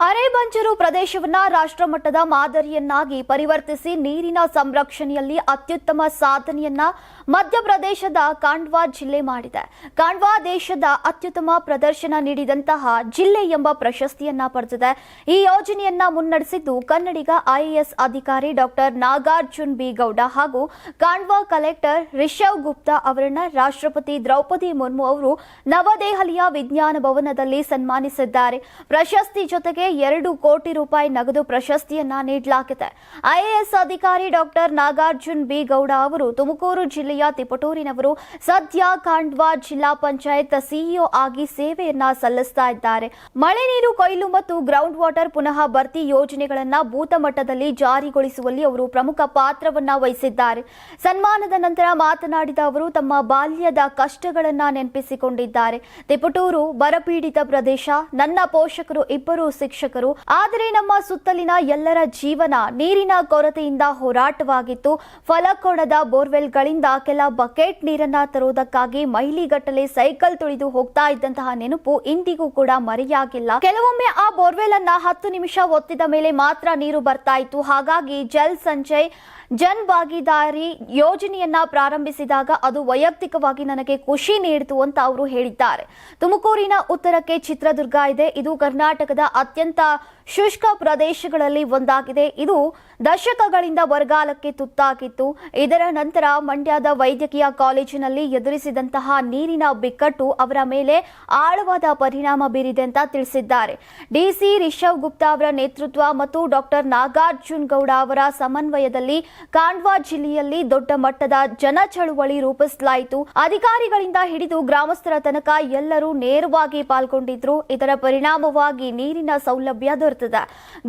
ಅರೆಬಂಜರು ಪ್ರದೇಶವನ್ನ ರಾಷ್ಟ್ರಮಟ್ಟದ ಮಾದರಿಯನ್ನಾಗಿ ಪರಿವರ್ತಿಸಿ ನೀರಿನ ಸಂರಕ್ಷಣೆಯಲ್ಲಿ ಅತ್ಯುತ್ತಮ ಸಾಧನೆಯನ್ನ ಮಧ್ಯಪ್ರದೇಶದ ಕಾಂಡ್ವಾ ಜಿಲ್ಲೆ ಮಾಡಿದೆ. ಕಾಂಡ್ವಾ ದೇಶದ ಅತ್ಯುತ್ತಮ ಪ್ರದರ್ಶನ ನೀಡಿದಂತಹ ಜಿಲ್ಲೆ ಎಂಬ ಪ್ರಶಸ್ತಿಯನ್ನ ಪಡೆದಿದೆ. ಈ ಯೋಜನೆಯನ್ನ ಮುನ್ನಡೆಸಿದ್ದು ಕನ್ನಡಿಗ ಐಎಎಸ್ ಅಧಿಕಾರಿ ಡಾಕ್ಟರ್ ನಾಗಾರ್ಜುನ್ ಬಿ. ಗೌಡ ಹಾಗೂ ಕಾಂಡ್ವಾ ಕಲೆಕ್ಟರ್ ರಿಷವ್ ಗುಪ್ತಾ ಅವರನ್ನ ರಾಷ್ಟ್ರಪತಿ ದ್ರೌಪದಿ ಮುರ್ಮು ಅವರು ನವದೆಹಲಿಯ ವಿಜ್ಞಾನ ಭವನದಲ್ಲಿ ಸನ್ಮಾನಿಸಿದ್ದಾರೆ. ಪ್ರಶಸ್ತಿ ಜೊತೆಗೆ ಎರಡು ಕೋಟಿ ರೂಪಾಯಿ ನಗದು ಪ್ರಶಸ್ತಿಯನ್ನ ನೀಡಲಾಗಿದೆ. ಐಎಎಸ್ ಅಧಿಕಾರಿ ಡಾಕ್ಟರ್ ನಾಗಾರ್ಜುನ್ ಬಿ. ಗೌಡ ಅವರು ತುಮಕೂರು ಜಿಲ್ಲೆಯ ತಿಪಟೂರಿನವರು ಸದ್ಯ ಖಾಂಡ್ವಾ ಜಿಲ್ಲಾ ಪಂಚಾಯತ್ ಸಿಇಒ ಆಗಿ ಸೇವೆಯನ್ನ ಸಲ್ಲಿಸ್ತಾ ಇದ್ದಾರೆ. ಮಳೆ ನೀರು, ಕೊಯ್ಲು ಮತ್ತು ಗ್ರೌಂಡ್ ವಾಟರ್ ಪುನಃ ಭರ್ತಿ ಯೋಜನೆಗಳನ್ನ ಭೂತಮಟ್ಟದಲ್ಲಿ ಜಾರಿಗೊಳಿಸುವಲ್ಲಿ ಅವರು ಪ್ರಮುಖ ಪಾತ್ರವನ್ನ ವಹಿಸಿದ್ದಾರೆ. ಸನ್ಮಾನದ ನಂತರ ಮಾತನಾಡಿದ ಅವರು, ತಮ್ಮ ಬಾಲ್ಯದ ಕಷ್ಟಗಳನ್ನ ನೆನಪಿಸಿಕೊಂಡಿದ್ದಾರೆ. ತಿಪಟೂರು ಬರಪೀಡಿತ ಪ್ರದೇಶ. ನನ್ನ ಪೋಷಕರು ಇಬ್ಬರು ಶಿಕ್ಷಕರು. ಆದರೆ ನಮ್ಮ ಸುತ್ತಲಿನ ಎಲ್ಲರ ಜೀವನ ನೀರಿನ ಕೊರತೆಯಿಂದ ಹೋರಾಟವಾಗಿತ್ತು. ಫಲಕೋಣದ ಬೋರ್ವೆಲ್ಗಳಿಂದ ಕೆಲ ಬಕೆಟ್ ನೀರನ್ನ ತರುವುದಕ್ಕಾಗಿ ಮೈಲಿಗಟ್ಟಲೆ ಸೈಕಲ್ ತುಳಿದು ಹೋಗ್ತಾ ಇದ್ದಂತಹ ನೆನಪು ಇಂದಿಗೂ ಕೂಡ ಮರೆಯಾಗಿಲ್ಲ. ಕೆಲವೊಮ್ಮೆ ಆ ಬೋರ್ವೆಲ್ ಅನ್ನ ಹತ್ತು ನಿಮಿಷ ಒತ್ತಿದ ಮೇಲೆ ಮಾತ್ರ ನೀರು ಬರ್ತಾ ಇತ್ತು. ಹಾಗಾಗಿ ಜಲ್ ಸಂಚಯ್ ಜನ್ ಭಾಗಿದಾರಿ ಯೋಜನೆಯನ್ನ ಪ್ರಾರಂಭಿಸಿದಾಗ ಅದು ವೈಯಕ್ತಿಕವಾಗಿ ನನಗೆ ಖುಷಿ ನೀಡಿತು ಅಂತ ಅವರು ಹೇಳಿದ್ದಾರೆ. ತುಮಕೂರಿನ ಉತ್ತರಕ್ಕೆ ಚಿತ್ರದುರ್ಗ ಇದೆ. ಇದು ಕರ್ನಾಟಕದ ಅತ್ಯಂತ The. ಶುಷ್ಕ ಪ್ರದೇಶಗಳಲ್ಲಿ ಒಂದಾಗಿದೆ. ಇದು ದಶಕಗಳಿಂದ ಬರಗಾಲಕ್ಕೆ ತುತ್ತಾಗಿತ್ತು. ಇದರ ನಂತರ ಮಂಡ್ಯದ ವೈದ್ಯಕೀಯ ಕಾಲೇಜಿನಲ್ಲಿ ಎದುರಿಸಿದಂತಹ ನೀರಿನ ಬಿಕ್ಕಟ್ಟು ಅವರ ಮೇಲೆ ಆಳವಾದ ಪರಿಣಾಮ ಬೀರಿದೆ ಅಂತ ತಿಳಿಸಿದ್ದಾರೆ. ಡಿಸಿ ರಿಷವ್ ಗುಪ್ತಾ ಅವರ ನೇತೃತ್ವ ಮತ್ತು ಡಾಕ್ಟರ್ ನಾಗಾರ್ಜುನ್ ಗೌಡ ಅವರ ಸಮನ್ವಯದಲ್ಲಿ ಕಾಂಡ್ವಾ ಜಿಲ್ಲೆಯಲ್ಲಿ ದೊಡ್ಡ ಮಟ್ಟದ ಜನ ಚಳುವಳಿ ರೂಪಿಸಲಾಯಿತು. ಅಧಿಕಾರಿಗಳಿಂದ ಹಿಡಿದು ಗ್ರಾಮಸ್ಥರ ತನಕ ಎಲ್ಲರೂ ನೇರವಾಗಿ ಪಾಲ್ಗೊಂಡಿದ್ರು. ಇದರ ಪರಿಣಾಮವಾಗಿ ನೀರಿನ ಸೌಲಭ್ಯ ದೊರೆತಿದೆ.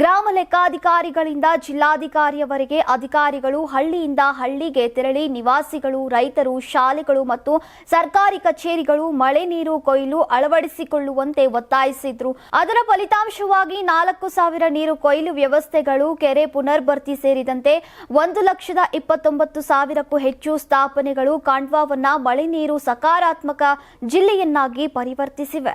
ಗ್ರಾಮ ಲೆಕ್ಕಾಧಿಕಾರಿಗಳಿಂದ ಜಿಲ್ಲಾಧಿಕಾರಿಯವರೆಗೆ ಅಧಿಕಾರಿಗಳು ಹಳ್ಳಿಯಿಂದ ಹಳ್ಳಿಗೆ ತೆರಳಿ ನಿವಾಸಿಗಳು, ರೈತರು, ಶಾಲೆಗಳು ಮತ್ತು ಸರ್ಕಾರಿ ಕಚೇರಿಗಳು ಮಳೆ ನೀರು ಕೊಯ್ಲು ಅಳವಡಿಸಿಕೊಳ್ಳುವಂತೆ ಒತ್ತಾಯಿಸಿದ್ರು. ಅದರ ಫಲಿತಾಂಶವಾಗಿ ನಾಲ್ಕು ಸಾವಿರ ನೀರು ಕೊಯ್ಲು ವ್ಯವಸ್ಥೆಗಳು ಕೆರೆ ಪುನರ್ಭರ್ತಿ ಸೇರಿದಂತೆ ಒಂದು ಲಕ್ಷದ ಇಪ್ಪತ್ತೊಂಬತ್ತು ಸಾವಿರಕ್ಕೂ ಹೆಚ್ಚು ಸ್ಥಾಪನೆಗಳು ಕಾಂಡ್ವಾವನ್ನ ಮಳೆ ನೀರು ಸಕಾರಾತ್ಮಕ ಜಿಲ್ಲೆಯನ್ನಾಗಿ ಪರಿವರ್ತಿಸಿವೆ.